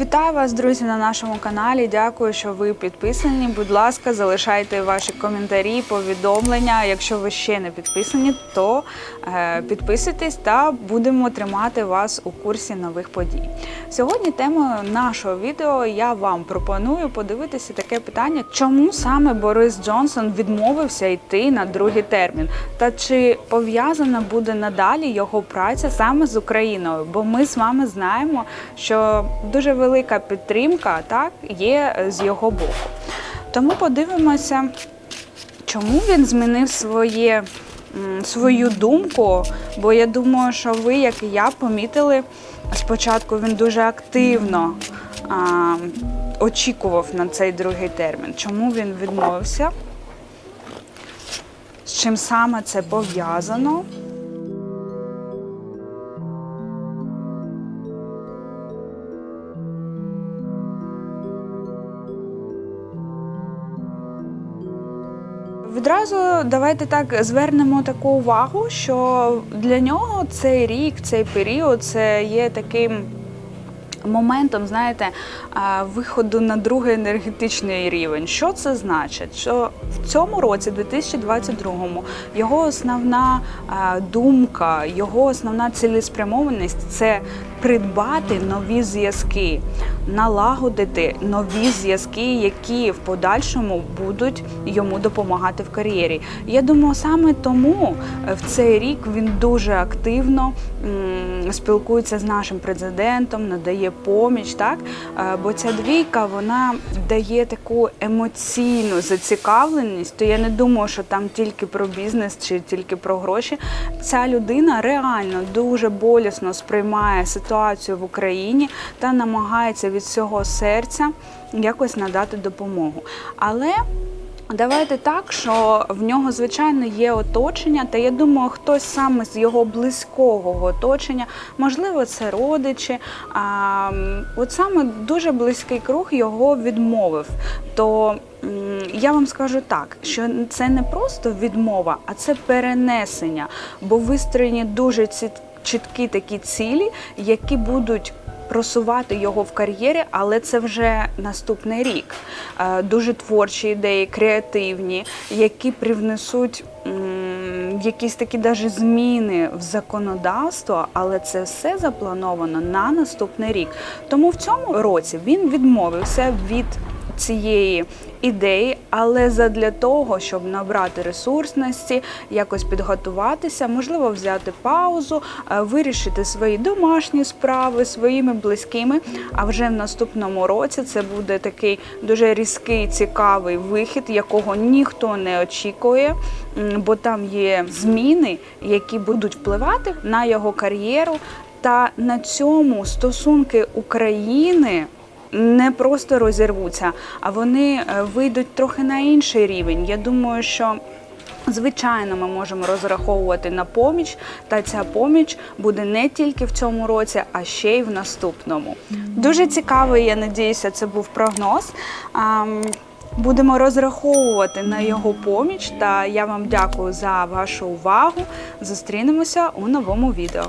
Вітаю вас, друзі, на нашому каналі. Дякую, що ви підписані. Будь ласка, залишайте ваші коментарі, повідомлення. Якщо ви ще не підписані, то е, підписуйтесь та будемо тримати вас у курсі нових подій. Сьогодні темою нашого відео я вам пропоную подивитися таке питання, чому саме Борис Джонсон відмовився йти на другий термін, та чи пов'язана буде надалі його праця саме з Україною? Бо ми з вами знаємо, що дуже велика підтримка так є з його боку. Тому подивимося, чому він змінив своє, свою думку. Бо я думаю, що ви, як і я, помітили, спочатку він дуже активно а, очікував на цей другий термін. Чому він відмовився? З чим саме це пов'язано? Відразу давайте так звернемо таку увагу, що для нього цей рік, цей період, це є таким. Моментом, знаєте, виходу на другий енергетичний рівень. Що це значить? Що в цьому році, 2022-му, його основна думка, його основна цілеспрямованість це придбати нові зв'язки, налагодити нові зв'язки, які в подальшому будуть йому допомагати в кар'єрі. Я думаю, саме тому е, в цей рік він дуже активно спілкується з нашим президентом, надає поміч, так Е, бо ця двійка вона дає таку емоційну зацікавленість. То я не думаю, що там тільки про бізнес чи тільки про гроші. Ця людина реально дуже болісно сприймає ситуацію в Україні та намагається від всього серця якось надати допомогу. Але Давайте так, що в нього звичайно є оточення, та я думаю, хтось саме з його близького оточення, можливо, це родичі. А от саме дуже близький круг його відмовив. То я вам скажу так, що це не просто відмова, а це перенесення, бо вистроєні дуже чіткі такі цілі, які будуть просувати його в кар'єрі, але це вже наступний рік. Е, Дуже творчі ідеї, креативні, які привнесуть якісь такі даже зміни в законодавство, але це все заплановано на наступний рік. Тому в цьому році він відмовився від цієї ідеї, але задля того, щоб набрати ресурсності, якось підготуватися, можливо, взяти паузу, е, вирішити свої домашні справи своїми близькими. А вже в наступному році це буде такий дуже різкий, цікавий вихід, якого ніхто не очікує, бо там є зміни, які будуть впливати на його кар'єру. Та на цьому стосунки України не просто розірвуться, а вони е, вийдуть трохи на інший рівень. Я думаю, що. Звичайно, ми можемо розраховувати на поміч, та ця поміч буде не тільки в цьому році, а ще й в наступному. Дуже цікавий, я надіюся, це був прогноз. Будемо розраховувати на його поміч. Та я вам дякую за вашу увагу. Зустрінемося у новому відео.